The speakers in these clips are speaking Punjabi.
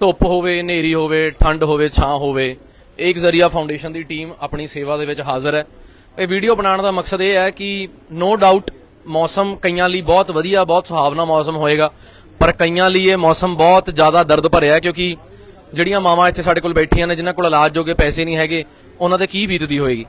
ਧੁੱਪ ਹੋਵੇ, ਹਨੇਰੀ ਹੋਵੇ, ਠੰਡ ਹੋਵੇ, ਛਾਂ ਹੋਵੇ, ਇੱਕ ਜ਼ਰੀਆ ਫਾਊਂਡੇਸ਼ਨ ਦੀ ਟੀਮ ਆਪਣੀ ਸੇਵਾ ਦੇ ਵਿੱਚ ਹਾਜ਼ਰ ਹੈ। ਇਹ ਵੀਡੀਓ ਬਣਾਉਣ ਦਾ ਮਕਸਦ ਇਹ ਹੈ ਕਿ ਨੋ ਡਾਊਟ ਮੌਸਮ ਕਈਆਂ ਲਈ ਬਹੁਤ ਵਧੀਆ, ਬਹੁਤ ਸੁਹਾਵਣਾ ਮੌਸਮ ਹੋਏਗਾ, ਪਰ ਕਈਆਂ ਲਈ ਇਹ ਮੌਸਮ ਬਹੁਤ ਜ਼ਿਆਦਾ ਦਰਦ ਭਰਿਆ ਹੈ ਕਿਉਂਕਿ ਜਿਹੜੀਆਂ ਮਾਵਾਂ ਇੱਥੇ ਸਾਡੇ ਕੋਲ ਬੈਠੀਆਂ ਨੇ, ਜਿਨ੍ਹਾਂ ਕੋਲ ਇਲਾਜ ਜੋਗੇ ਪੈਸੇ ਨਹੀਂ ਹੈਗੇ, ਉਹਨਾਂ ਤੇ ਕੀ ਬੀਤਦੀ ਹੋਏਗੀ?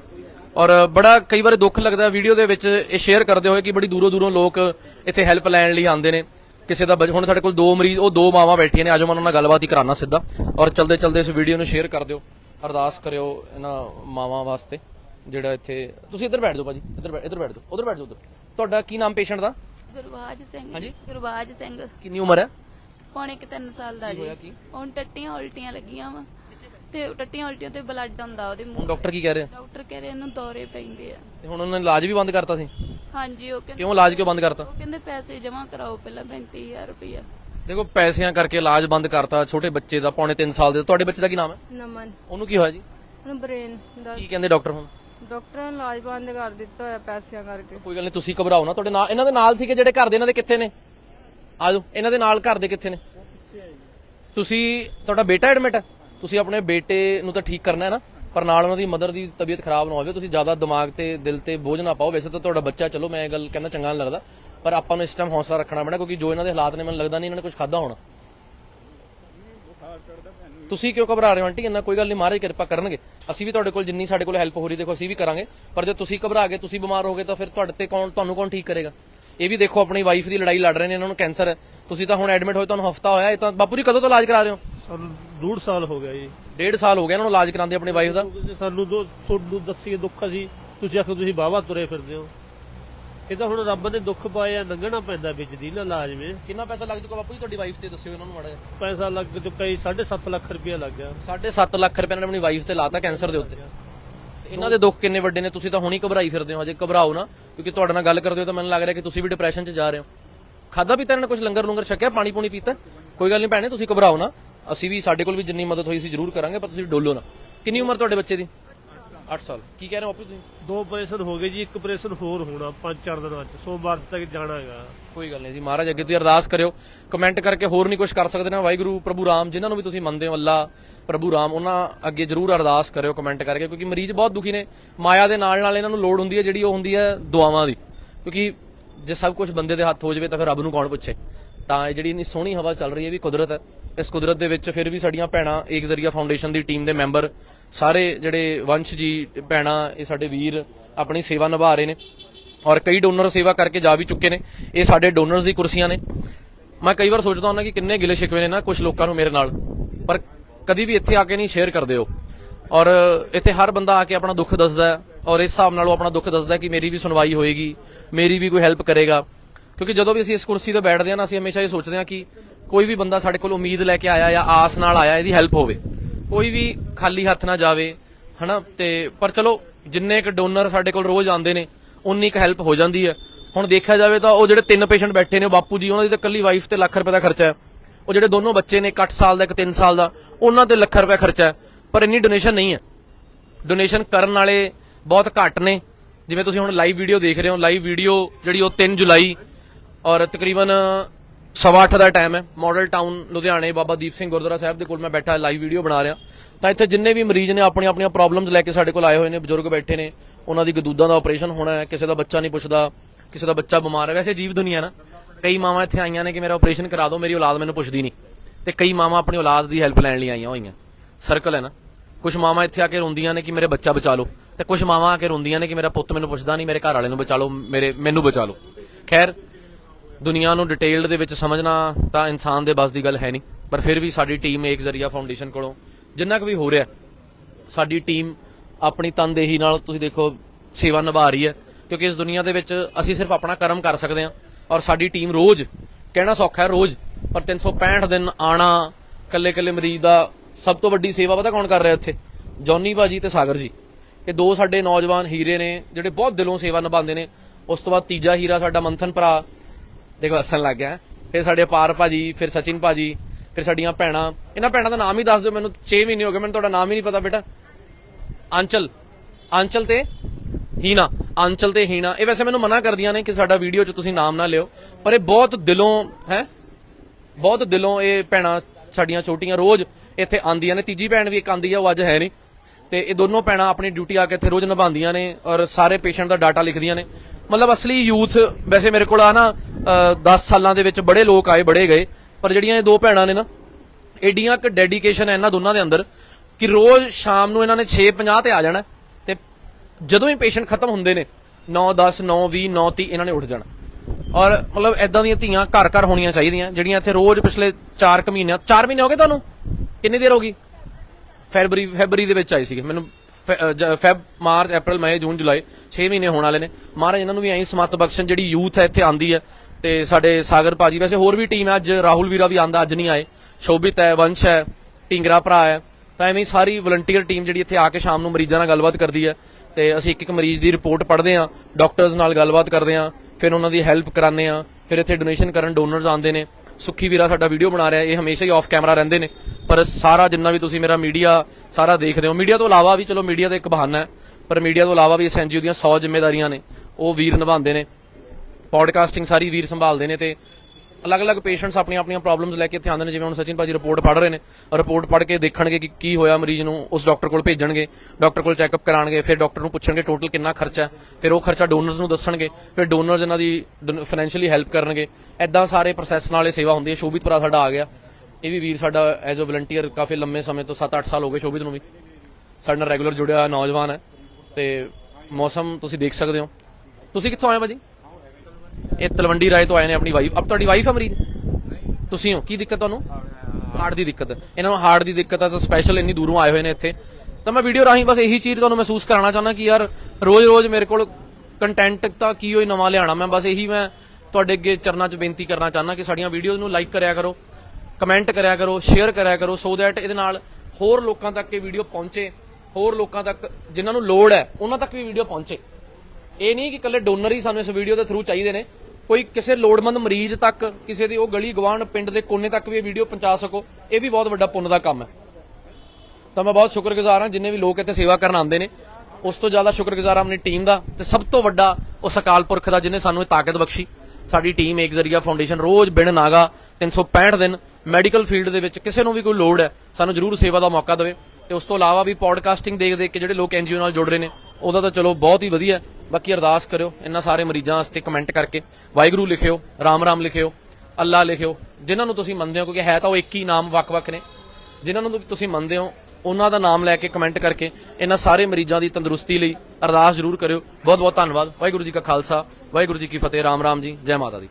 ਔਰ ਬੜਾ ਕਈ ਵਾਰ ਦੁੱਖ ਲੱਗਦਾ ਵੀਡੀਓ ਦੇ ਵਿੱਚ, ਇਹ ਸ਼ੇਅਰ ਕਰਦੇ ਹੋਏ ਕਿ ਬੜੀ ਦੂਰੋਂ ਦੂਰੋਂ ਲੋਕ ਇੱਥੇ ਹੈਲਪ ਲੈਣ ਲਈ ਆਉਂਦੇ ਨੇ। ਕਿਸੇ ਦਾ ਹੁਣ ਸਾਡੇ ਕੋਲ ਦੋ ਮਰੀਜ਼ ਉਹ ਦੋ ਮਾਵਾਂ ਬੈਠੀਆਂ ਨੇ ਆਜੋ ਮੈਂ ਉਹਨਾਂ ਨਾਲ ਗੱਲਬਾਤ ਹੀ ਕਰਾਣਾ ਸਿੱਧਾ। ਔਰ ਚਲਦੇ ਚਲਦੇ ਇਸ ਵੀਡੀਓ ਨੂੰ ਸ਼ੇਅਰ ਕਰ ਦਿਓ। ਅਰਦਾਸ ਕਰਿਓ ਇਹਨਾਂ ਮਾਵਾਂ ਵਾਸਤੇ ਜਿਹੜਾ ਇੱਥੇ ਤੁਸੀਂ ਇੱਧਰ ਬੈਠ ਜਾਓ ਭਾਜੀ ਇੱਧਰ ਇੱਧਰ ਬੈਠ ਜਾਓ ਉਧਰ ਬੈਠ ਜਾਓ ਉਧਰ। ਤੁਹਾਡਾ ਕੀ ਨਾਮ ਪੇਸ਼ੈਂਟ ਦਾ? ਗੁਰਬਾਜ ਸਿੰਘ। ਹਾਂਜੀ? ਗੁਰਬਾਜ ਸਿੰਘ। ਕਿੰਨੀ ਉਮਰ ਹੈ? ਪੌਣੇ ਕਿ 3 ਸਾਲ ਦਾ ਜੀ। ਹੋਇਆ ਕੀ? ਹੁਣ ਟੱਟੀਆਂ ਉਲਟੀਆਂ ਲੱਗੀਆਂ ਵਾ। ਤੇ ਟੱਟੀਆਂ ਉਲਟੀਆਂ ਤੇ ਬਲੱਡ ਆਉਂਦਾ ਉਹਦੇ ਹੁਣ ਮੂੰਹ ਡਾਕਟਰ ਕੀ ਕਹਿ ਰਹੇ? ਆ? ਡਾਕਟਰ ਕਹਿ ਰਹੇ ਇਹਨੂੰ ਦੌਰੇ ਪੈਂਦੇ ਆ। ਤੇ ਹੁਣ ਉਹਨਾਂ ਨੇ ਇਲਾਜ ਵੀ ਬੰਦ ਕਰਤਾ ਸੀ? ਹਾਂਜੀ ਉਹ ਕਹਿੰਦੇ ਕਿਉਂ ਇਲਾਜ ਕਿਉਂ ਬੰਦ ਕਰਤਾ? ਉਹ ਕਹਿੰਦੇ ਪੈਸੇ ਜਮ੍ਹਾਂ ਕਰਾਓ ਪਹਿਲਾਂ 35000 ਰੁਪਇਆ। ਦੇਖੋ ਪੈਸਿਆਂ ਕਰਕੇ ਇਲਾਜ ਬੰਦ ਕਰਤਾ ਛੋਟੇ ਬੱਚੇ ਦਾ ਪੌਣੇ 3 ਸਾਲ ਦੇ। ਤੁਹਾਡੇ ਬੱਚੇ ਦਾ ਕੀ ਨਾਮ ਹੈ? ਨਮਨ। ਉਹਨੂੰ ਕੀ ਹੋਇਆ ਜੀ? ਉਹਨੂੰ ਬ੍ਰੇਨ ਦਾ ਕੀ ਕਹਿੰਦੇ ਡਾਕਟਰ ਹੁਣ? ਡਾਕਟਰਾਂ ਨੇ ਇਲਾਜ ਬੰਦ ਕਰ ਦਿੱਤਾ ਹੋਇਆ ਪੈਸਿਆਂ ਕਰਕੇ। ਕੋਈ ਗੱਲ ਨਹੀਂ ਤੁਸੀਂ ਘਬਰਾਓ ਨਾ। ਤੁਹਾਡੇ ਨਾਲ ਇਹਨਾਂ ਦੇ ਨਾਲ ਸੀਗੇ ਜਿਹੜੇ ਘਰ ਦੇ ਇਹਨਾਂ ਦੇ ਕਿੱਥੇ ਨੇ? ਆਜੋ ਇਹਨਾਂ ਦੇ ਨਾਲ ਘਰ ਦੇ ਕਿੱਥੇ ਨੇ? ਤੁਸੀਂ ਤੁਹਾਡਾ ਬੇਟਾ ਐਡਮਿਟ ਹੈ? ਤੁਸੀਂ ਆਪਣੇ ਬੇਟੇ ਨੂੰ ਤਾਂ ਠੀਕ ਕਰਨਾ ਹੈ ਨਾ, ਪਰ ਨਾਲ ਉਹਨਾਂ ਦੀ ਮਦਰ ਦੀ ਤਬੀਅਤ ਖਰਾਬ ਨਾ ਹੋਵੇ, ਤੁਸੀਂ ਜ਼ਿਆਦਾ ਦਿਮਾਗ ਤੇ, ਦਿਲ ਤੇ ਬੋਝ ਨਾ ਪਾਓ। ਵੈਸੇ ਤਾਂ ਤੁਹਾਡਾ ਬੱਚਾ, ਚਲੋ ਮੈਂ ਇਹ ਗੱਲ ਕਹਿੰਦਾ ਚੰਗਾ ਨਹੀਂ ਲੱਗਦਾ, ਪਰ ਆਪਾਂ ਨੂੰ ਇਸ ਟਾਈਮ ਹੌਸਲਾ ਰੱਖਣਾ ਪੈਣਾ, ਕਿਉਂਕਿ ਜੋ ਇਹਨਾਂ ਦੇ ਹਾਲਾਤ ਨੇ, ਮੈਨੂੰ ਲੱਗਦਾ ਨਹੀਂ ਇਹਨਾਂ ਨੇ ਕੁਝ ਖਾਦਾ ਹੋਣਾ। ਤੁਸੀਂ ਕਿਉਂ ਘਬਰਾ ਰਹੇ ਹੋ ਆਂਟੀ? ਇੰਨਾ ਕੋਈ ਗੱਲ ਨਹੀਂ, ਮਹਾਰਾਜ ਕਿਰਪਾ ਕਰਨਗੇ। ਅਸੀਂ ਵੀ ਤੁਹਾਡੇ ਕੋਲ ਜਿੰਨੀ ਸਾਡੇ ਕੋਲ ਹੈਲਪ ਹੋ ਰਹੀ, ਦੇਖੋ, ਅਸੀਂ ਵੀ ਕਰਾਂਗੇ। ਪਰ ਜੇ ਤੁਸੀਂ ਘਬਰਾ ਗਏ, ਤੁਸੀਂ ਬਿਮਾਰ ਹੋਗੇ, ਤਾਂ ਫਿਰ ਤੁਹਾਡੇ ਤੇ ਕੌਣ, ਤੁਹਾਨੂੰ ਕੌਣ ਠੀਕ ਕਰੇਗਾ? ਇਹ ਵੀ ਦੇਖੋ, ਆਪਣੀ ਵਾਈਫ ਦੀ ਲੜਾਈ ਲੜ ਰਹੇ ਨੇ, ਇਹਨਾਂ ਨੂੰ ਕੈਂਸਰ ਹੈ। ਤੁਸੀਂ ਤਾਂ ਹੁਣ ਐਡਮਿਟ ਹੋਏ, ਤੁਹਾਨੂੰ ਹਫਤਾ ਹੋਇਆ, ਇਹ ਤਾਂ ਬਾਪੂ ਜੀ ਕਦੋਂ ਤੋਂ ਇਲਾਜ ਕਰਾ ਰਹੇ ਹੋ? ਸਾਨੂੰ ਡੂਢ ਸਾਲ ਹੋ ਗਿਆ ਜੀ। ਡੇਢ ਸਾਲ ਹੋ ਗਿਆ ਇਹਨਾਂ ਨੂੰ ਇਲਾਜ ਕਰਾਉਂਦੇ ਆਪਣੀ ਵਾਈਫ ਦਾ? ਜੇ ਸਾਨੂੰ ਦੋ ਤੁਹਾਨੂੰ ਦੱਸੀਏ ਦੁੱਖ ਅਸੀਂ ਤੁਸੀਂ ਆਖੋ ਤੁਸੀਂ ਬਾਵਾ ਤੁਰੇ ਫਿਰਦੇ ਹੋ। ਇਹ ਤਾਂ ਹੁਣ ਰੱਬ ਨੇ ਦੁੱਖ ਪਾਇਆ ਲੰਘਣਾ ਪੈਂਦਾ ਵਿੱਚ ਦੀ ਨਾ ਲਾਜ਼ਮੇ ਕਿੰਨਾ ਪੈਸਾ ਲੱਗ ਚੁੱਕਾ ਬਾਪੂ ਜੀ ਤੁਹਾਡੀ ਵਾਈਫ ਤੇ ਦੱਸਿਓ ਇਹਨਾਂ ਨੂੰ ਮਾੜਾ ਜਿਹਾ। ਪੈਸਾ ਲੱਗ ਚੁੱਕਾ ਜੀ 7.5 ਲੱਖ ਰੁਪਇਆ ਲੱਗ ਗਿਆ। 7.5 ਲੱਖ ਰੁਪਏ ਇਹਨਾਂ ਨੇ ਆਪਣੀ ਵਾਈਫ ਤੇ ਲਾਤਾ ਕੈਂਸਰ ਦੇ ਉੱਤੇ। ਤੇ ਇਹਨਾਂ ਦੇ ਦੁੱਖ ਕਿੰਨੇ ਵੱਡੇ ਨੇ ਤੁਸੀਂ ਤਾਂ ਹੁਣੀ ਘਬਰਾਈ ਫਿਰਦੇ ਹੋ ਹਜੇ ਘਬਰਾਓ ਨਾ ਕਿਉਂਕਿ ਤੁਹਾਡੇ ਨਾਲ ਗੱਲ ਕਰਦੇ ਹੋ ਤਾਂ ਮੈਨੂੰ ਲੱਗ ਰਿਹਾ ਕਿ ਤੁਸੀਂ ਵੀ ਡਿਪਰੈਸ਼ਨ 'ਚ ਜਾ ਰਹੇ ਹੋ। ਖਾਦਾ ਪੀਤਾ ਇਹਨਾਂ ਨੇ ਕੁਝ ਲੰਗਰ ਲੰਗਰ ਛਕਿਆ ਪਾਣੀ ਪੂਣੀ ਪੀਤਾ? ਕੋਈ ਗੱਲ ਨਹੀਂ ਭੈਣੇ ਤੁਸੀਂ ਘਬਰਾਓ ਨਾ। ਅਸੀਂ ਵੀ ਸਾਡੇ ਕੋਲ ਵੀ ਜਿੰਨੀ ਮਦਦ ਹੋਈ ਸੀ ਜ਼ਰੂਰ ਕਰਾਂਗੇ ਪਰ ਤੁਸੀਂ ਡੋਲੋ ਨਾ। ਕਿੰਨੀ ਉਮਰ ਤੁਹਾਡੇ ਬੱਚੇ ਦੀ? 8 ਸਾਲ। ਕੀ ਕਹਿ ਰਹੇ ਹੋ ਬਾਪੂ ਤੁਸੀਂ? ਦੋ ਆਪਰੇਸ਼ਨ ਹੋ ਗਏ ਜੀ ਇੱਕ ਆਪਰੇਸ਼ਨ ਹੋਰ ਹੋਣਾ 5-4 ਦਿਨਾਂ ਚ ਸੋਮਵਾਰ ਤੱਕ ਜਾਣਾ ਹੈਗਾ। ਕੋਈ ਗੱਲ ਨਹੀਂ ਜੀ ਮਹਾਰਾਜ ਅੱਗੇ ਤੁਸੀਂ ਅਰਦਾਸ ਕਰਿਓ। ਕਮੈਂਟ ਕਰਕੇ ਹੋਰ ਨਹੀਂ ਕੁਝ ਕਰ ਸਕਦੇ ਨਾ। ਵਾਹਿਗੁਰੂ ਪ੍ਰਭੂ ਰਾਮ ਜਿਨ੍ਹਾਂ ਨੂੰ ਵੀ ਤੁਸੀਂ ਮੰਨਦੇ ਹੋ ਅੱਲਾ ਪ੍ਰਭੂ ਰਾਮ ਉਹਨਾਂ ਅੱਗੇ ਜਰੂਰ ਅਰਦਾਸ ਕਰਿਓ ਕਮੈਂਟ ਕਰਕੇ ਕਿਉਂਕਿ ਮਰੀਜ਼ ਬਹੁਤ ਦੁਖੀ ਨੇ। ਮਾਇਆ ਦੇ ਨਾਲ ਨਾਲ ਇਹਨਾਂ ਨੂੰ ਲੋੜ ਹੁੰਦੀ ਹੈ ਜਿਹੜੀ ਉਹ ਹੁੰਦੀ ਹੈ ਦੁਆਵਾਂ ਦੀ। ਕਿਉਂਕਿ ਜੇ ਸਭ ਕੁਝ ਬੰਦੇ ਦੇ ਹੱਥ ਹੋ ਜਾਵੇ ਤਾਂ ਫਿਰ ਰੱਬ ਨੂੰ ਕੌਣ ਪੁੱਛੇ? ਤਾਂ ਇਹ ਜਿਹੜੀ ਇੰਨੀ ਸੋਹਣੀ ਹਵਾ ਚੱਲ ਰਹੀ ਹੈ ਵੀ ਕੁਦਰਤ ਹੈ। ਇਸ ਕੁਦਰਤ ਦੇ ਵਿੱਚ ਫਿਰ ਵੀ ਸਾਡੀਆਂ ਭੈਣਾਂ, ਏਕ ਜ਼ਰੀਆ ਫਾਊਂਡੇਸ਼ਨ ਦੀ ਟੀਮ ਦੇ ਮੈਂਬਰ ਸਾਰੇ ਜਿਹੜੇ ਵੰਸ਼ ਜੀ, ਭੈਣਾਂ, ਇਹ ਸਾਡੇ ਵੀਰ ਆਪਣੀ ਸੇਵਾ ਨਿਭਾ ਰਹੇ ਨੇ। ਔਰ ਕਈ ਡੋਨਰ ਸੇਵਾ ਕਰਕੇ ਜਾ ਵੀ ਚੁੱਕੇ ਨੇ। ਇਹ ਸਾਡੇ ਡੋਨਰਸ ਦੀ ਕੁਰਸੀਆਂ ਨੇ। ਮੈਂ ਕਈ ਵਾਰ ਸੋਚਦਾ ਹੁੰਦਾ ਕਿ ਕਿੰਨੇ ਗਿਲੇ ਸ਼ਿਕਵੇ ਨੇ ਨਾ ਕੁਝ ਲੋਕਾਂ ਨੂੰ ਮੇਰੇ ਨਾਲ। ਪਰ ਕਦੀ ਵੀ ਇੱਥੇ ਆ ਕੇ ਨਹੀਂ ਸ਼ੇਅਰ ਕਰਦੇ ਹੋ ਔਰ ਇੱਥੇ ਹਰ ਬੰਦਾ ਆ ਕੇ ਆਪਣਾ ਦੁੱਖ ਦੱਸਦਾ ਔਰ ਇਸ ਹਿਸਾਬ ਨਾਲ ਉਹ ਆਪਣਾ ਦੁੱਖ ਦੱਸਦਾ ਕਿ ਮੇਰੀ ਵੀ ਸੁਣਵਾਈ ਹੋਏਗੀ, ਮੇਰੀ ਵੀ ਕੋਈ ਹੈਲਪ ਕਰੇਗਾ। ਕਿਉਂਕਿ ਜਦੋਂ ਵੀ ਅਸੀਂ ਇਸ ਕੁਰਸੀ ਤੇ ਬੈਠਦੇ ਹਾਂ ਨਾ, ਅਸੀਂ ਹਮੇਸ਼ਾ ਇਹ ਸੋਚਦੇ ਹਾਂ ਕਿ ਕੋਈ ਵੀ ਬੰਦਾ ਸਾਡੇ ਕੋਲ ਉਮੀਦ ਲੈ ਕੇ ਆਇਆ ਜਾਂ ਆਸ ਨਾਲ ਆਇਆ, ਇਹਦੀ ਹੈਲਪ ਹੋਵੇ। ਕੋਈ ਵੀ ਖਾਲੀ ਹੱਥ ਨਾ ਜਾਵੇ, ਹਨਾ? ਤੇ ਪਰ ਚਲੋ, ਜਿੰਨੇ ਕ ਡੋਨਰ ਸਾਡੇ ਕੋਲ ਰੋਜ਼ ਆਉਂਦੇ ਨੇ, ਉਨੀ ਕ ਹੈਲਪ ਹੋ ਜਾਂਦੀ ਹੈ। ਹੁਣ ਦੇਖਿਆ ਜਾਵੇ ਤਾਂ ਉਹ ਜਿਹੜੇ ਤਿੰਨ ਪੇਸ਼ੈਂਟ ਬੈਠੇ ਨੇ, ਉਹ ਬਾਪੂ ਜੀ, ਉਹਨਾਂ ਦੀ ਤਾਂ ਕੱਲੀ ਵਾਈਫ ਤੇ ਲੱਖ ਰੁਪਏ ਦਾ ਖਰਚਾ ਹੈ। ਉਹ ਜਿਹੜੇ ਦੋਨੋਂ ਬੱਚੇ ਨੇ, ਇੱਕ 8 ਸਾਲ ਦਾ, ਇੱਕ 3 ਸਾਲ ਦਾ, ਉਹਨਾਂ ਤੇ ਲੱਖ ਰੁਪਏ ਖਰਚਾ ਹੈ। ਪਰ ਇੰਨੀ ਡੋਨੇਸ਼ਨ ਨਹੀਂ ਹੈ। ਡੋਨੇਸ਼ਨ ਕਰਨ ਵਾਲੇ ਬਹੁਤ ਘੱਟ ਨੇ। ਜਿਵੇਂ ਤੁਸੀਂ ਹੁਣ ਲਾਈਵ ਵੀਡੀਓ ਦੇਖ ਰਹੇ ਹੋ ਲਾਈਵ ਵੀਡੀਓ ਜਿਹੜੀ ਉਹ 3 ਜੁਲਾਈ ਔਰ ਤਕਰੀਬਨ ਸਵਾ ਅੱਠ ਦਾ ਟਾਈਮ ਹੈ। ਮਾਡਲ ਟਾਊਨ ਲੁਧਿਆਣੇ, ਬਾਬਾ ਦੀਪ ਸਿੰਘ ਗੁਰਦੁਆਰਾ ਸਾਹਿਬ ਦੇ ਕੋਲ ਮੈਂ ਬੈਠਾ ਲਾਈਵ ਵੀਡੀਓ ਬਣਾ ਰਿਹਾ। ਤਾਂ ਇੱਥੇ ਜਿੰਨੇ ਵੀ ਮਰੀਜ਼ ਨੇ, ਆਪਣੀਆਂ ਆਪਣੀਆਂ ਪ੍ਰੋਬਲਮਸ ਲੈ ਕੇ ਸਾਡੇ ਕੋਲ ਆਏ ਹੋਏ ਨੇ, ਬਜ਼ੁਰਗ ਬੈਠੇ ਨੇ, ਉਹਨਾਂ ਦੀ ਗਦੂਦਾਂ ਦਾ ਆਪਰੇਸ਼ਨ ਹੋਣਾ ਹੈ, ਕਿਸੇ ਦਾ ਬੱਚਾ ਨਹੀਂ ਪੁੱਛਦਾ, ਕਿਸੇ ਦਾ ਬੱਚਾ ਬਿਮਾਰ ਹੈ। ਵੈਸੇ ਜੀਵ ਦੁਨੀਆ ਨਾ, ਕਈ ਮਾਵਾਂ ਇੱਥੇ ਆਈਆਂ ਨੇ ਕਿ ਮੇਰਾ ਆਪਰੇਸ਼ਨ ਕਰਾ ਦਿਓ, ਮੇਰੀ ਔਲਾਦ ਮੈਨੂੰ ਪੁੱਛਦੀ ਨਹੀਂ। ਤੇ ਕਈ ਮਾਵਾਂ ਆਪਣੀ ਔਲਾਦ ਦੀ ਹੈਲਪ ਲੈਣ ਲਈ ਆਈਆਂ ਹੋਈਆਂ। ਸਰਕਲ ਹੈ ਨਾ। ਕੁਝ ਮਾਵਾਂ ਇੱਥੇ ਆ ਕੇ ਰੋਂਦੀਆਂ ਨੇ ਕਿ ਮੇਰੇ ਬੱਚਾ ਬਚਾ ਲਓ। ਤੇ ਕੁਝ ਮਾਵਾਂ ਆ ਕੇ ਰੋਂਦੀਆਂ ਨੇ ਕਿ ਮੇਰਾ ਪੁੱਤ ਮੈਨੂੰ ਪੁੱਛਦਾ ਨਹੀਂ, ਮੇਰੇ ਘਰ ਵਾਲੇ ਨੂੰ ਬਚਾ ਲਓ, ਮੇਰੇ, ਮੈਨੂੰ ਬਚਾ ਲਓ। ਖੈਰ ਦੁਨੀਆ ਨੂੰ ਡਿਟੇਲਡ ਦੇ ਵਿੱਚ ਸਮਝਣਾ ਤਾਂ ਇਨਸਾਨ ਦੇ ਬਸ ਦੀ ਗੱਲ ਹੈ ਨਹੀਂ। ਪਰ ਫਿਰ ਵੀ ਸਾਡੀ ਟੀਮ ਏਕ ਜ਼ਰੀਆ ਫਾਊਂਡੇਸ਼ਨ ਕੋਲੋਂ ਜਿੰਨਾ ਕੁ ਵੀ ਹੋ ਰਿਹਾ, ਸਾਡੀ ਟੀਮ ਆਪਣੀ ਤਨਦੇਹੀ ਨਾਲ ਤੁਸੀਂ ਦੇਖੋ ਸੇਵਾ ਨਿਭਾ ਰਹੀ ਹੈ, ਕਿਉਂਕਿ ਇਸ ਦੁਨੀਆ ਦੇ ਵਿੱਚ ਅਸੀਂ ਸਿਰਫ ਆਪਣਾ ਕਰਮ ਕਰ ਸਕਦੇ ਹਾਂ ਔਰ ਸਾਡੀ ਟੀਮ ਰੋਜ਼ ਕਹਿਣਾ ਸੌਖਾ ਹੈ, ਰੋਜ਼। ਪਰ 365 ਦਿਨ ਆਣਾ ਕੱਲੇ ਕੱਲੇ ਮਰੀਜ਼ ਦਾ ਸਭ ਤੋਂ ਵੱਡੀ ਸੇਵਾ ਪਤਾ ਕੌਣ ਕਰ ਰਿਹਾ ਇੱਥੇ? ਜੌਨੀ ਭਾਜੀ ਤੇ ਸਾਗਰ ਜੀ। ਇਹ ਦੋ ਸਾਡੇ ਨੌਜਵਾਨ ਹੀਰੇ ਨੇ, ਜਿਹੜੇ ਬਹੁਤ ਦਿਲੋਂ ਸੇਵਾ ਨਿਭਾਉਂਦੇ ਨੇ। ਉਸ ਤੋਂ ਬਾਅਦ ਤੀਜਾ ਹੀਰਾ ਸਾਡਾ ਮੰਥਨ ਭਰਾ ਦੇਖੋ, ਹੱਸਣ ਲੱਗ ਗਿਆ। ਫਿਰ ਸਾਡੇ ਪਾਰ ਭਾਜੀ, ਫਿਰ ਸਚਿਨ ਭਾਜੀ, ਫਿਰ ਸਾਡੀਆਂ ਭੈਣਾਂ। ਇਹਨਾਂ ਭੈਣਾਂ ਦਾ ਨਾਮ ਹੀ ਦੱਸ ਦਿਓ, ਮੈਨੂੰ 6 ਮਹੀਨੇ ਹੋ ਗਏ, ਮੈਨੂੰ ਤੁਹਾਡਾ ਨਾਮ ਹੀ ਨਹੀਂ ਪਤਾ ਬੇਟਾ। ਆਂਚਲ ਆਂਚਲ ਤੇ ਹੀਨਾ ਆਂਚਲ ਤੇ ਹੀਨਾ ਇਹ ਵੈਸੇ ਮੈਨੂੰ ਮਨਾ ਕਰਦੀਆਂ ਨੇ ਕਿ ਸਾਡਾ ਵੀਡੀਓ 'ਚ ਤੁਸੀਂ ਨਾਮ ਨਾ ਲਿਓ। ਪਰ ਇਹ ਬਹੁਤ ਦਿਲੋਂ, ਹੈ? ਬਹੁਤ ਦਿਲੋਂ ਇਹ ਭੈਣਾਂ ਸਾਡੀਆਂ ਛੋਟੀਆਂ ਰੋਜ਼ ਇੱਥੇ ਆਂਦੀਆਂ ਨੇ। ਤੀਜੀ ਭੈਣ ਵੀ ਇੱਕ ਆਂਦੀ ਆ, ਉਹ ਅੱਜ ਹੈ ਨਹੀਂ। ਤੇ ਇਹ ਦੋਨੋਂ ਭੈਣਾਂ ਆਪਣੀ ਡਿਊਟੀ ਆ ਕੇ ਇੱਥੇ ਰੋਜ਼ ਨਿਭਾਉਂਦੀਆਂ ਨੇ ਔਰ ਸਾਰੇ ਪੇਸ਼ੈਂਟ ਦਾ ਡਾਟਾ ਲਿਖਦੀਆਂ ਨੇ। ਮਤਲਬ ਅਸਲੀ ਯੂਥ ਵੈਸੇ ਮੇਰੇ ਕੋਲ ਆ ਨਾ 10 ਸਾਲਾਂ ਦੇ ਵਿੱਚ ਬੜੇ ਲੋਕ ਆਏ, ਬੜੇ ਗਏ, ਪਰ ਜਿਹੜੀਆਂ ਇਹ ਦੋ ਭੈਣਾਂ ਨੇ ਨਾ ਏਡੀਆਂ ਕਿ ਡੈਡੀਕੇਸ਼ਨ ਹੈ ਇਹਨਾਂ ਦੋਨਾਂ ਦੇ ਅੰਦਰ ਕਿ ਰੋਜ਼ ਸ਼ਾਮ ਨੂੰ ਇਹਨਾਂ ਨੇ 6:50 ਤੇ ਆ ਜਾਣਾ ਤੇ ਜਦੋਂ ਹੀ ਪੇਸ਼ੈਂਟ ਖਤਮ ਹੁੰਦੇ ਨੇ 9 10 9 20 9 30 ਇਹਨਾਂ ਨੇ ਉੱਠ ਜਾਣਾ। ਔਰ ਮਤਲਬ ਐਦਾਂ ਦੀਆਂ ਧੀਆਂ ਘਰ ਘਰ ਹੋਣੀਆਂ ਚਾਹੀਦੀਆਂ, ਜਿਹੜੀਆਂ ਇੱਥੇ ਰੋਜ਼ ਪਿਛਲੇ 4 ਕੁ ਮਹੀਨਿਆਂ 4 ਮਹੀਨੇ ਹੋ ਗਏ ਤੁਹਾਨੂੰ? ਕਿੰਨੀ ਦੇਰ ਹੋ ਗਈ? ਫੈਬਰੀ ਫੈਬਰੀ ਦੇ ਵਿੱਚ ਆਏ ਸੀਗੇ, ਮੈਨੂੰ ਫੈਬ, ਮਾਰਚ ਅਪ੍ਰੈਲ ਮਈ, ਜੂਨ, ਜੁਲਾਈ 6 ਮਹੀਨੇ ਹੋਣ ਵਾਲੇ ਨੇ। ਮਹਾਰਾਜ, ਇਹਨਾਂ ਨੂੰ ਵੀ ਐਂ ਸਮਤ ਬਖਸ਼ਣ ਜਿਹੜੀ ਯੂਥ ਹੈ ਇੱਥੇ ਆਂਦੀ ਹੈ। ਤੇ ਸਾਡੇ ਸਾਗਰ ਭਾਜੀ, ਵੈਸੇ ਹੋਰ ਵੀ ਟੀਮ ਹੈ, ਅੱਜ ਰਾਹੁਲ ਵੀਰਾ ਵੀ ਆਂਦਾ, ਅੱਜ ਨਹੀਂ ਆਏ। ਸ਼ੋਭਿਤ ਹੈ, ਵੰਸ਼ ਹੈ, ਢਿੰਗਰਾ ਭਰਾ ਹੈ। ਤਾਂ ਐਵੇਂ ਸਾਰੀ ਵਲੰਟੀਅਰ ਟੀਮ ਜਿਹੜੀ ਇੱਥੇ ਆ ਕੇ ਸ਼ਾਮ ਨੂੰ ਮਰੀਜ਼ਾਂ ਨਾਲ ਗੱਲਬਾਤ ਕਰਦੀ ਹੈ। ਤੇ ਅਸੀਂ ਇੱਕ ਇੱਕ ਮਰੀਜ਼ ਦੀ ਰਿਪੋਰਟ ਪੜ੍ਹਦੇ ਹਾਂ ਡਾਕਟਰਸ ਨਾਲ ਗੱਲਬਾਤ ਕਰਦੇ ਹਾਂ, ਫਿਰ ਉਹਨਾਂ ਦੀ ਹੈਲਪ ਕਰਾਉਂਦੇ ਹਾਂ, ਫਿਰ ਇੱਥੇ ਡੋਨੇਸ਼ਨ ਕਰਨ ਡੋਨਰਸ ਆਉਂਦੇ ਨੇ। ਸੁੱਖੀ ਵੀਰਾ ਸਾਡਾ ਵੀਡੀਓ ਬਣਾ ਰਿਹਾ, ਇਹ ਹਮੇਸ਼ਾ ਹੀ ਆਫ ਕੈਮਰਾ ਰਹਿੰਦੇ ਨੇ। ਪਰ ਸਾਰਾ ਜਿੰਨਾ ਵੀ ਤੁਸੀਂ ਮੇਰਾ ਮੀਡੀਆ ਸਾਰਾ ਦੇਖਦੇ ਹੋ, ਮੀਡੀਆ ਤੋਂ ਇਲਾਵਾ ਵੀ ਚਲੋ ਮੀਡੀਆ ਦਾ ਇੱਕ ਬਹਾਨਾ ਹੈ, ਪਰ ਮੀਡੀਆ ਤੋਂ ਇਲਾਵਾ ਵੀ ਇਸ ਐਨਜੀਓ ਦੀਆਂ 100 ਜ਼ਿੰਮੇਵਾਰੀਆਂ ਨੇ, ਉਹ ਵੀਰ ਨਿਭਾਉਂਦੇ ਨੇ ਪੋਡਕਾਸਟਿੰਗ ਸਾਰੀ ਵੀਰ ਸੰਭਾਲਦੇ ਨੇ ਤੇ ਅਲੱਗ-ਅਲੱਗ ਪੇਸ਼ੈਂਟਸ ਆਪਣੀਆਂ ਆਪਣੀਆਂ ਪ੍ਰੋਬਲਮਸ ਲੈ ਕੇ ਇੱਥੇ ਆਉਂਦੇ ਨੇ, ਜਿਵੇਂ ਹੁਣ ਸਚਿਨ ਭਾਜੀ ਰਿਪੋਰਟ ਪੜ੍ਹ ਰਹੇ ਨੇ ਰਿਪੋਰਟ ਪੜ੍ਹ ਕੇ ਦੇਖਣਗੇ ਕਿ ਕੀ ਹੋਇਆ, ਮਰੀਜ਼ ਨੂੰ ਉਸ ਡਾਕਟਰ ਕੋਲ ਭੇਜਣਗੇ ਡਾਕਟਰ ਕੋਲ ਚੈੱਕਅਪ ਕਰਾਣਗੇ, ਫਿਰ ਡਾਕਟਰ ਨੂੰ ਪੁੱਛਣਗੇ ਟੋਟਲ ਕਿੰਨਾ ਖਰਚਾ ਹੈ, ਫਿਰ ਉਹ ਖਰਚਾ ਡੋਨਰਸ ਨੂੰ ਦੱਸਣਗੇ, ਫਿਰ ਡੋਨਰਸ ਇਹਨਾਂ ਦੀ ਫਾਈਨੈਂਸ਼ੀਅਲੀ ਹੈਲਪ ਕਰਨਗੇ ਐਦਾਂ ਸਾਰੇ ਪ੍ਰੋਸੈਸ ਨਾਲ ਇਹ ਸੇਵਾ ਹੁੰਦੀ ਹੈ, ਸ਼ੋਭਿਤ ਭਰਾ ਸਾਡਾ ਆ ਗਿਆ। ਇਹ ਵੀ ਵੀਰ ਸਾਡਾ ਐਜ਼ ਅ ਵਲੰਟੀਅਰ ਕਾਫੀ ਲੰਮੇ ਸਮੇਂ ਤੋਂ 7-8 ਸਾਲ ਹੋ ਗਏ ਸ਼ੋਭਿਤ ਨੂੰ ਵੀ। ਸਾਡੇ ਨਾਲ ਰੈਗੂਲਰ ਜੁੜਿਆ ਹੋਇਆ ਨੌਜਵਾਨ ਹੈ ਤੇ ਮੌਸਮ ਤੁਸੀਂ ਦੇਖ ਸਕਦੇ ਹੋ। ਤੁਸੀਂ ਕਿੱਥੋਂ ਆਏ ਹੋ ਭਾਜੀ? ਇਹ ਤਲਵੰਡੀ ਰਾਏ ਤੋਂ ਆਏ ਨੇ ਆਪਣੀ ਵਾਈਫ ਅਬ ਤੁਹਾਡੀ ਵਾਈਫ ਹੈ ਤੁਸੀਂ ਹੋ? ਕੀ ਦਿੱਕਤ ਤੁਹਾਨੂੰ? ਹਾਰਟ ਦੀ ਦਿੱਕਤ। ਇਹਨਾਂ ਨੂੰ ਹਾਰਟ ਦੀ ਦਿੱਕਤ ਹੈ ਤਾਂ ਸਪੈਸ਼ਲ ਇੰਨੀ ਦੂਰੋਂ ਆਏ ਹੋਏ ਨੇ ਇੱਥੇ। ਤਾਂ ਮੈਂ ਵੀਡੀਓ ਰਾਹੀਂ ਬਸ ਇਹੀ ਚੀਜ਼ ਤੁਹਾਨੂੰ ਮਹਿਸੂਸ ਕਰਾਉਣਾ ਚਾਹੁੰਦਾ ਕਿ ਯਾਰ ਰੋਜ਼-ਰੋਜ਼ ਮੇਰੇ ਕੋਲ ਕੰਟੈਂਟ ਤਾਂ ਕੀ ਹੋਈ ਨਵਾਂ ਲਿਆਣਾ ਮੈਂ ਬਸ ਇਹੀ ਮੈਂ ਤੁਹਾਡੇ ਅੱਗੇ ਚਰਨਾਂ 'ਚ ਬੇਨਤੀ ਕਰਨਾ ਚਾਹੁੰਦਾ ਕਿ ਸਾਡੀਆਂ ਵੀਡੀਓਜ਼ ਨੂੰ ਲਾਈਕ ਕਰਿਆ ਕਰੋ। ਕਮੈਂਟ ਕਰਿਆ ਕਰੋ, ਸ਼ੇਅਰ ਕਰਿਆ ਕਰੋ ਸੋ ਦੈਟ ਇਹਦੇ ਨਾਲ ਹੋਰ ਲੋਕਾਂ ਤੱਕ ਇਹ ਵੀਡੀਓ ਪਹੁੰਚੇ, ਹੋਰ ਲੋਕਾਂ ਤੱਕ ਜਿਨ੍ਹਾਂ ਨੂੰ ਲੋੜ ਹੈ, ਉਹਨਾਂ ਤੱਕ ਵੀ ਵੀਡੀਓ ਪਹੁੰਚੇ। ਇਹ ਨਹੀਂ ਕਿ ਇਕੱਲੇ ਡੋਨਰ ਹੀ ਸਾਨੂੰ ਇਸ ਵੀਡੀਓ ਦੇ ਥਰੂ ਚਾਹੀਦੇ ਨੇ। ਕੋਈ ਕਿਸੇ ਲੋੜਮੰਦ ਮਰੀਜ਼ ਤੱਕ, ਕਿਸੇ ਦੀ ਉਹ ਗਲੀ ਗਵਾਂਢ ਪਿੰਡ ਦੇ ਕੋਨੇ ਤੱਕ ਵੀ ਇਹ ਵੀਡੀਓ ਪਹੁੰਚਾ ਸਕੋ, ਇਹ ਵੀ ਬਹੁਤ ਵੱਡਾ ਪੁੰਨ ਦਾ ਕੰਮ ਹੈ। ਤਾਂ ਮੈਂ ਬਹੁਤ ਸ਼ੁਕਰਗੁਜ਼ਾਰ ਹਾਂ, ਜਿੰਨੇ ਵੀ ਲੋਕ ਇੱਥੇ ਸੇਵਾ ਕਰਨ ਆਉਂਦੇ ਨੇ, ਉਸ ਤੋਂ ਜ਼ਿਆਦਾ ਸ਼ੁਕਰਗੁਜ਼ਾਰ ਹਾਂ ਆਪਣੀ ਟੀਮ ਦਾ, ਤੇ ਸਭ ਤੋਂ ਵੱਡਾ ਉਸ ਅਕਾਲ ਪੁਰਖ ਦਾ, ਜਿਨੇ ਸਾਨੂੰ ਇਹ ਤਾਕਤ ਬਖਸ਼ੀ। ਸਾਡੀ ਟੀਮ ਇੱਕ ਜ਼ਰੀਆ ਫਾਊਂਡੇਸ਼ਨ ਰੋਜ਼ ਬਿਨ ਨਾਗਾ 365 ਦਿਨ ਮੈਡੀਕਲ ਫੀਲਡ ਦੇ ਵਿੱਚ ਕਿਸੇ ਨੂੰ ਵੀ ਕੋਈ ਲੋੜ ਹੈ, ਸਾਨੂੰ ਜਰੂਰ ਸੇਵਾ ਦਾ ਮੌਕਾ ਦੇਵੇ। ਤੇ ਉਸ ਤੋਂ ਇਲਾਵਾ ਵੀ ਪੋਡਕਾਸਟਿੰਗ ਦੇਖ ਦੇਖ ਕੇ ਜਿਹੜੇ ਲੋਕ ਐਨਜੀਓ ਨਾਲ ਜੁੜ ਰਹੇ ਨੇ, ਉਹਦਾ ਤਾਂ ਚਲੋ ਬਹੁਤ ਹੀ ਵਧੀਆ ਬਾਕੀ ਅਰਦਾਸ ਕਰਿਓ, ਇਹਨਾਂ ਸਾਰੇ ਮਰੀਜ਼ਾਂ ਵਾਸਤੇ ਕਮੈਂਟ ਕਰਕੇ। ਵਾਹਿਗੁਰੂ ਲਿਖਿਓ, ਰਾਮ ਰਾਮ ਲਿਖਿਓ, ਅੱਲਾ ਲਿਖਿਓ। ਜਿਨ੍ਹਾਂ ਨੂੰ ਤੁਸੀਂ ਮੰਨਦੇ ਹੋ, ਕਿਉਂਕਿ ਹੈ ਤਾਂ ਉਹ ਇੱਕ ਹੀ ਨਾਮ ਵੱਖ-ਵੱਖ ਨੇ। ਜਿਨ੍ਹਾਂ ਨੂੰ ਤੁਸੀਂ ਮੰਨਦੇ ਹੋ ਉਹਨਾਂ ਦਾ ਨਾਮ ਲੈ ਕੇ ਕਮੈਂਟ ਕਰਕੇ ਇਹਨਾਂ ਸਾਰੇ ਮਰੀਜ਼ਾਂ ਦੀ ਤੰਦਰੁਸਤੀ ਲਈ ਅਰਦਾਸ ਜ਼ਰੂਰ ਕਰਿਓ। ਬਹੁਤ ਬਹੁਤ ਧੰਨਵਾਦ। ਵਾਹਿਗੁਰੂ ਜੀ ਕਾ ਖਾਲਸਾ, ਵਾਹਿਗੁਰੂ ਜੀ ਕੀ ਫਤਿਹ। ਰਾਮ ਰਾਮ ਜੀ। ਜੈ ਮਾਤਾ ਦੀ।